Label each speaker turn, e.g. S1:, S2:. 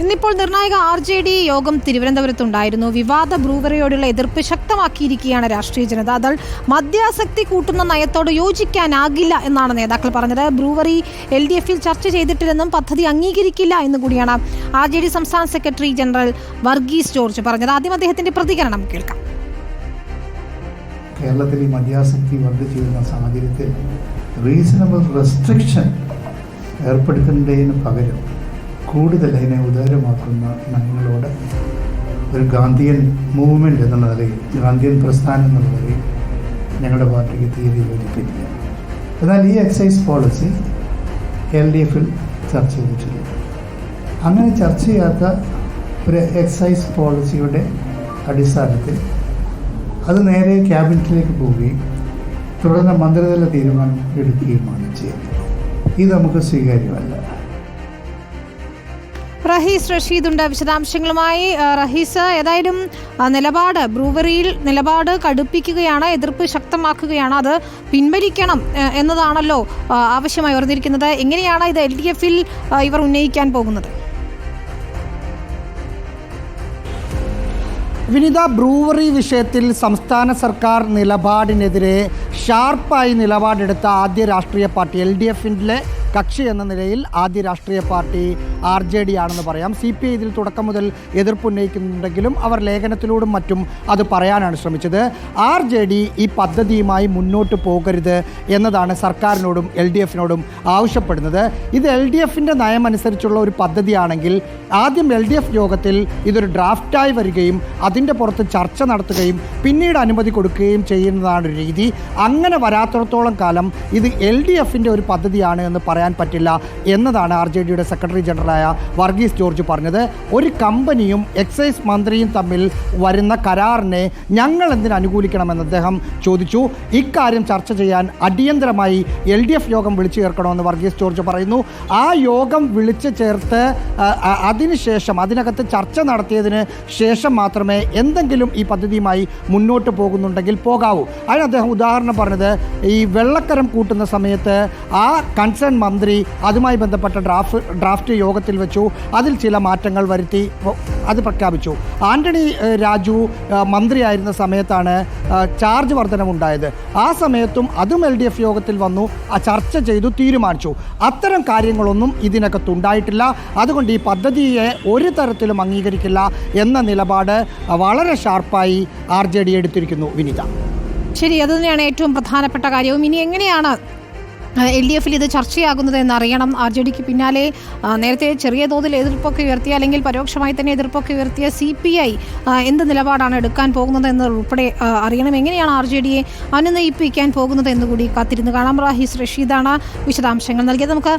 S1: ഇന്നിപ്പോൾ നിർണായക R J D യോഗം തിരുവനന്തപുരത്തുണ്ടായിരുന്നു. വിവാദ ബ്രൂവറിയോടുള്ള എതിർപ്പ് ശക്തമാക്കിയിരിക്കുകയാണ് രാഷ്ട്രീയ ജനതാദൾ മദ്യാസക്തി കൂട്ടുന്ന നയത്തോട് യോജിക്കാനാകില്ല എന്നാണ് നേതാക്കൾ പറഞ്ഞത്. ബ്രൂവറി എൽ ഡി എഫിൽ ചർച്ച ചെയ്തിട്ടില്ലെന്നും പദ്ധതി അംഗീകരിക്കില്ല എന്നും കൂടിയാണ് ആർ ജെ ഡി സംസ്ഥാന സെക്രട്ടറി ജനറൽ വർഗീസ് ജോർജ് പറഞ്ഞത്. ആദ്യം അദ്ദേഹത്തിന്റെ പ്രതികരണം കേൾക്കാം.
S2: കേരളത്തിൽ ഈ മദ്യാസക്തി വർദ്ധിച്ചു സാഹചര്യത്തിൽ റീസണബിൾ റെസ്ട്രിക്ഷൻ ഏർപ്പെടുത്തുന്നതിന് പകരം കൂടുതൽ അതിനെ ഉദാരമാക്കുന്ന നമ്മളോട് ഒരു ഗാന്ധിയൻ മൂവ്മെന്റ് എന്നുള്ള നിലയിൽ ഗാന്ധിയൻ പ്രസ്ഥാനം എന്നുള്ള നിലയിൽ ഞങ്ങളുടെ പാർട്ടിക്ക് തീരെ യോജിപ്പില്ല എന്നാൽ ഈ എക്സൈസ് പോളിസി എൽ ഡി എഫിൽ ചർച്ച ചെയ്തിട്ടില്ല അങ്ങനെ ചർച്ച ചെയ്യാത്ത ഒരു എക്സൈസ് പോളിസിയുടെ അടിസ്ഥാനത്തിൽ അത് നേരെ ക്യാബിനറ്റിലേക്ക് പോവുകയും തുടർന്ന് മന്ത്രിതല തീരുമാനം എടുക്കുകയുമാണ് ചെയ്യുന്നത് ഇത് നമുക്ക് സ്വീകാര്യമല്ല.
S1: റഹീസ് റഷീദുണ്ട്. വിശദാംശങ്ങളുമായി റഹീസ് ഏതായാലും നിലപാട് ബ്രൂവറിയിൽ നിലപാട് കടുപ്പിക്കുകയാണ് എതിർപ്പ് ശക്തമാക്കുകയാണ്. അത് പിൻവലിക്കണം എന്നതാണല്ലോ ആവശ്യമായി ഉയർന്നിരിക്കുന്നത്. എങ്ങനെയാണ് ഇത് എൽ ഡി എഫിൽ ഇവർ ഉന്നയിക്കാൻ പോകുന്നത്?
S3: വിനിത ബ്രൂവറി വിഷയത്തിൽ സംസ്ഥാന സർക്കാർ നിലപാടിനെതിരെ ഷാർപ്പായി നിലപാടെടുത്ത ആദ്യ രാഷ്ട്രീയ പാർട്ടി എൽ ഡി എഫിന്റെ കക്ഷി എന്ന നിലയിൽ ആദ്യ രാഷ്ട്രീയ പാർട്ടി ആർ ജെ ഡി ആണെന്ന് പറയാം. സി പി ഐ ഇതിൽ തുടക്കം മുതൽ എതിർപ്പുന്നയിക്കുന്നുണ്ടെങ്കിലും അവർ ലേഖനത്തിലൂടും മറ്റും അത് പറയാനാണ് ശ്രമിച്ചത്. ആർ ജെ ഡി ഈ പദ്ധതിയുമായി മുന്നോട്ട് പോകരുത് എന്നതാണ് സർക്കാരിനോടും എൽ ഡി എഫിനോടും ആവശ്യപ്പെടുന്നത്. ഇത് എൽ ഡി എഫിന്റെ നയമനുസരിച്ചുള്ള ഒരു പദ്ധതിയാണെങ്കിൽ ആദ്യം എൽ ഡി എഫ് യോഗത്തിൽ ഇതൊരു ഡ്രാഫ്റ്റായി വരികയും അതിന്റെ പുറത്ത് ചർച്ച നടത്തുകയും പിന്നീട് അനുമതി കൊടുക്കുകയും ചെയ്യുന്നതാണ് രീതി. അങ്ങനെ വരാത്തിടത്തോളം കാലം ഇത് എൽ ഡി എഫിന്റെ ഒരു പദ്ധതിയാണ് എന്ന് പറയാൻ പറ്റില്ല എന്നതാണ് ആർ ജെ ഡിയുടെ സെക്രട്ടറി ജനറലായ വർഗീസ് ജോർജ് പറഞ്ഞത് ഒരു കമ്പനിയും എക്സൈസ് മന്ത്രിയും തമ്മിൽ വരുന്ന കരാറിനെ ഞങ്ങൾ എന്തിന് അനുകൂലിക്കണമെന്ന് അദ്ദേഹം ചോദിച്ചു. ഇക്കാര്യം ചർച്ച ചെയ്യാൻ അടിയന്തരമായി എൽ ഡി എഫ് യോഗം വിളിച്ചു ചേർക്കണമെന്ന് വർഗീസ് ജോർജ് പറയുന്നു. ആ യോഗം വിളിച്ചു ചേർത്ത് അതിനുശേഷം അതിനകത്ത് ചർച്ച നടത്തിയതിന് ശേഷം മാത്രമേ എന്തെങ്കിലും ഈ പദ്ധതിയുമായി മുന്നോട്ട് പോകുന്നുണ്ടെങ്കിൽ പോകാവൂ. അതിന് അദ്ദേഹം ഉദാഹരണം പറഞ്ഞത് ഈ വെള്ളക്കരം കൂട്ടുന്ന സമയത്ത് ആ കൺസേൺ മന്ത്രി അതുമായി ബന്ധപ്പെട്ട ഡ്രാഫ്റ്റ് ഡ്രാഫ്റ്റ് യോഗത്തിൽ വെച്ചു. അതിൽ ചില മാറ്റങ്ങൾ വരുത്തി അത് പ്രഖ്യാപിച്ചു. ആന്റണി രാജു മന്ത്രിയായിരുന്ന സമയത്താണ് ചാർജ് വർധനമുണ്ടായത്. ആ സമയത്തും അതും എൽ ഡി എഫ് യോഗത്തിൽ വന്നു ആ ചർച്ച ചെയ്തു തീരുമാനിച്ചു. അത്തരം കാര്യങ്ങളൊന്നും ഇതിനകത്തുണ്ടായിട്ടില്ല. അതുകൊണ്ട് ഈ പദ്ധതിയെ ഒരു തരത്തിലും അംഗീകരിക്കില്ല എന്ന നിലപാട് വളരെ ഷാർപ്പായി ആർ ജെ ഡി എടുത്തിരിക്കുന്നു വിനിത.
S1: ശരി അത് തന്നെയാണ് ഏറ്റവും പ്രധാനപ്പെട്ട കാര്യവും. ഇനി എങ്ങനെയാണ് എൽ ഡി എഫിൽ ഇത് ചർച്ചയാകുന്നത് എന്നറിയണം. ആർ ജെ ഡിക്ക് പിന്നാലെ നേരത്തെ ചെറിയ തോതിൽ എതിർപ്പൊക്കെ ഉയർത്തിയ അല്ലെങ്കിൽ പരോക്ഷമായി തന്നെ എതിർപ്പൊക്കെ ഉയർത്തിയ സി പി ഐ എന്ത് നിലപാടാണ് എടുക്കാൻ പോകുന്നത് എന്നുൾപ്പെടെ അറിയണം. എങ്ങനെയാണ് ആർ ജെ ഡിയെ അനുനയിപ്പിക്കാൻ പോകുന്നത് എന്നുകൂടി കാത്തിരുന്ന് കാണാം. റാഹിസ് റഷീദാണ് വിശദാംശങ്ങൾ നൽകിയത്. നമുക്ക്